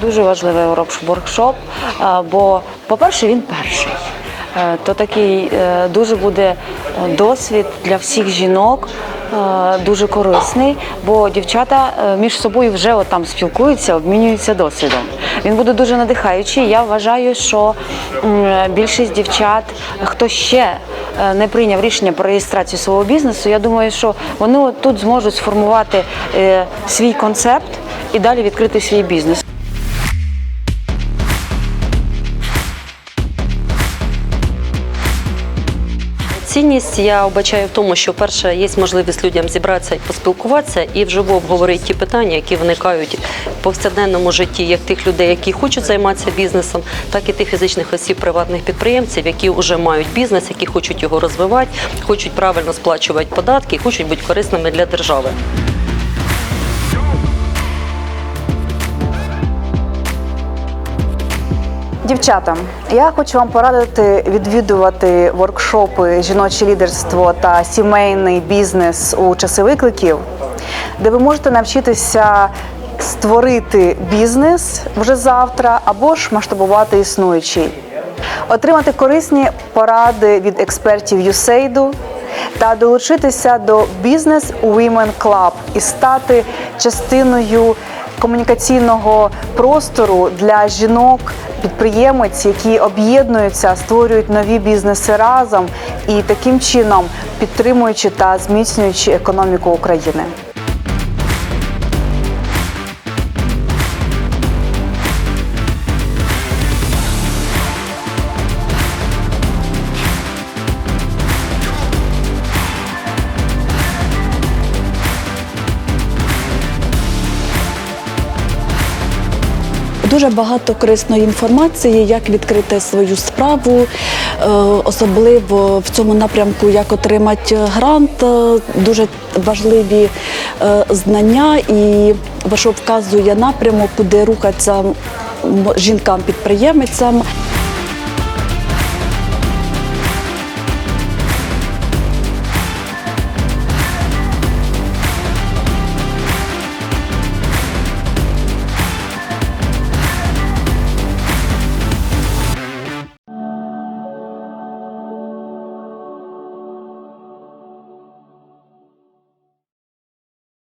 дуже важливий воркшоп, бо, по-перше, він перший. Е, То такий е, дуже буде е, досвід для всіх жінок, дуже корисний, бо дівчата між собою вже от там спілкуються, обмінюються досвідом. Він буде дуже надихаючий. Я вважаю, що більшість дівчат, хто ще не прийняв рішення про реєстрацію свого бізнесу, я думаю, що вони тут зможуть сформувати свій концепт і далі відкрити свій бізнес. Цінність я вбачаю в тому, що перше є можливість людям зібратися і поспілкуватися і вживу обговорити ті питання, які виникають в повсякденному житті, як тих людей, які хочуть займатися бізнесом, так і тих фізичних осіб, приватних підприємців, які вже мають бізнес, які хочуть його розвивати, хочуть правильно сплачувати податки, хочуть бути корисними для держави. Дівчата, я хочу вам порадити відвідувати воркшопи жіноче лідерство та сімейний бізнес у часи викликів, де ви можете навчитися створити бізнес вже завтра або ж масштабувати існуючий, отримати корисні поради від експертів USAID та долучитися до Business Women Club і стати частиною комунікаційного простору для жінок, підприємець, які об'єднуються, створюють нові бізнеси разом і таким чином підтримуючи та зміцнюючи економіку України. Дуже багато корисної інформації, як відкрити свою справу, е, особливо в цьому напрямку, як отримати грант, е, дуже важливі е, знання і що вказує напрямок, куди рухатися м, жінкам-підприємицям.